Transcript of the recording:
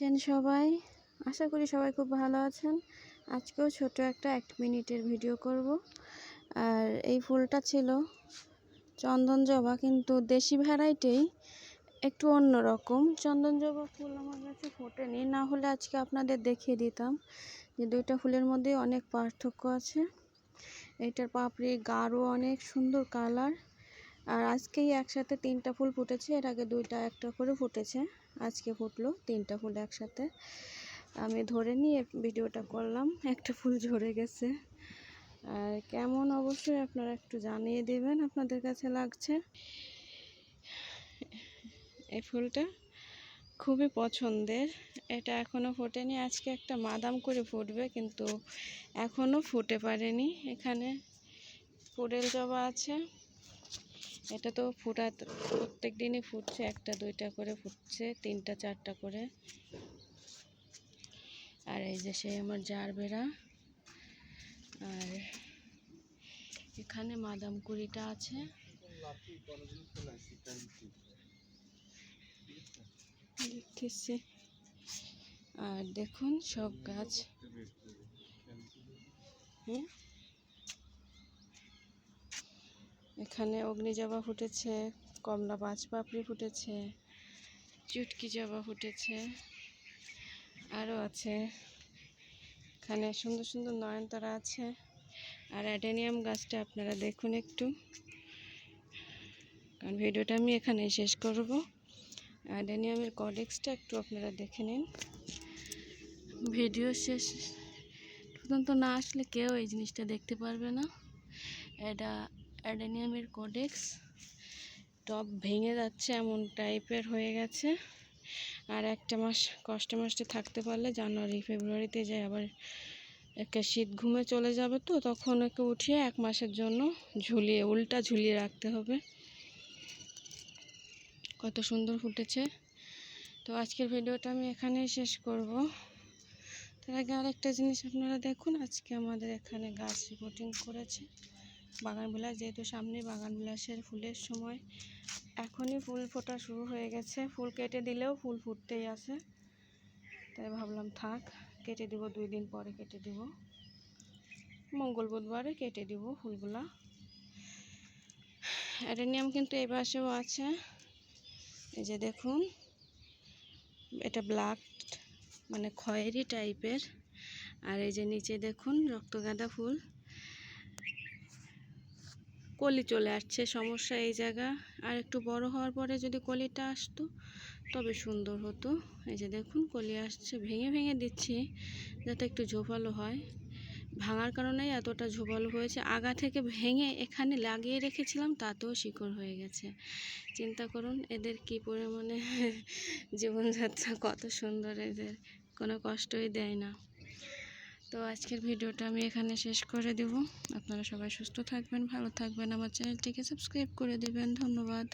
আছেন সবাই? আশা করি সবাই খুব ভালো আছেন। আজকেও ছোট একটা এক মিনিটের ভিডিও করব। আর এই ফুলটা ছিল চন্দন জবা, কিন্তু দেশি ভ্যারাইটি একটু অন্য রকম। চন্দন জবা ফুল আমার কাছে ফোটেনি, না হলে আজকে আপনাদের দেখিয়ে দিতাম যে দুইটা ফুলের মধ্যে অনেক পার্থক্য আছে। এইটার পাপড়ি গাঢ়, অনেক সুন্দর কালার। আর আজকেই একসাথে তিনটা ফুল ফুটেছে। এর আগে দুইটা, একটা করে ফুটেছে। আজকে ফুটলো তিনটা ফুল একসাথে। আমি ধরে নিয়ে ভিডিওটা করলাম, একটা ফুল ঝরে গেছে। আর কেমন অবশ্যই আপনারা একটু জানিয়ে দেবেন আপনাদের কাছে লাগছে। এই ফুলটা খুবই পছন্দের। এটা এখনও ফোটেনি। আজকে একটা মাদাম করে ফুটবে, কিন্তু এখনও ফুটে পারেনি। এখানে কোরেল জবা আছে। এটা তো ফুটা প্রত্যেক দিনই ফুটছে, একটা, দুইটা করে ফুটছে, তিনটা, চারটা করে। আর এই যে সেই আমার জার বেড়া। আর এখানে মাদাম কুড়িটা আছে। আর দেখুন সব গাছ। হুম এখানে অগ্নি জবা ফুটেছে, কমলা পাঁচ পাপড়ি ফুটেছে, চুটকি জবা ফুটেছে আরও আছে। এখানে সুন্দর সুন্দর নয়নতারা আছে। আর অ্যাডেনিয়াম গাছটা আপনারা দেখুন একটু। কারণ ভিডিওটা আমি এখানে শেষ করব। অ্যাডেনিয়ামের কডেক্সটা একটু আপনারা দেখে নিন। ভিডিও শেষ পর্যন্ত না আসলে কেউ এই জিনিসটা দেখতে পারবে না। এটা অ্যাডেনিয়ামের কোডেক্স। টপ ভেঙে যাচ্ছে, এমন টাইপের হয়ে গেছে। আর একটা মাস কষ্টে মষ্টে থাকতে পারলে জানুয়ারি, ফেব্রুয়ারিতে যায় আবার একটা শীত ঘুমে চলে যাবে তো, তখন একে উঠিয়ে এক মাসের জন্য ঝুলিয়ে, উল্টা ঝুলিয়ে রাখতে হবে। কত সুন্দর ফুটেছে। তো আজকের ভিডিওটা আমি এখানেই শেষ করব। তার আগে আরেকটা জিনিস আপনারা দেখুন, আজকে আমাদের এখানে গাছ রিপোর্টিং করেছে। বাগান বিলাস যেহেতু সামনে বাগান বিলাসের ফুলের সময়, এখনই ফুল ফোটা শুরু হয়ে গেছে। ফুল কেটে দিলেও ফুল ফুটতেই আছে। তাই ভাবলাম, থাক, কেটে দিব, দুই দিন পরে কেটে দিব। মঙ্গল বুধবারে কেটে দিব ফুলগুলা। অ্যাডেনিয়াম কিন্তু এই পাশেও আছে। এই যে দেখুন, এটা ব্ল্যাক মানে খয়েরি টাইপের। আর এই যে নিচে দেখুন, রক্তগাঁদা ফুল। কলি চলে আসছে, সমস্যা এই জায়গা। আর একটু বড় হওয়ার পরে যদি কলিটা আসতো, তবে সুন্দর হতো। এই যে দেখুন, কলি আসছে, ভেঙে ভেঙে দিচ্ছি, যাতে একটু ঝোপালো হয়। ভাঙার কারণেই এতটা ঝোপালো হয়েছে। আগা থেকে ভেঙে এখানে লাগিয়ে রেখেছিলাম, তাতেও শিকড় হয়ে গেছে। চিন্তা করুন, এদের কি পরিমাণে জীবনযাত্রা, কত সুন্দর এদের। কোনো কষ্টই দেয় না। তো আজকের ভিডিওটা আমি এখানে শেষ করে দেব। আপনারা সবাই সুস্থ থাকবেন, ভালো থাকবেন। আমার চ্যানেলটিকে সাবস্ক্রাইব করে দেবেন। ধন্যবাদ।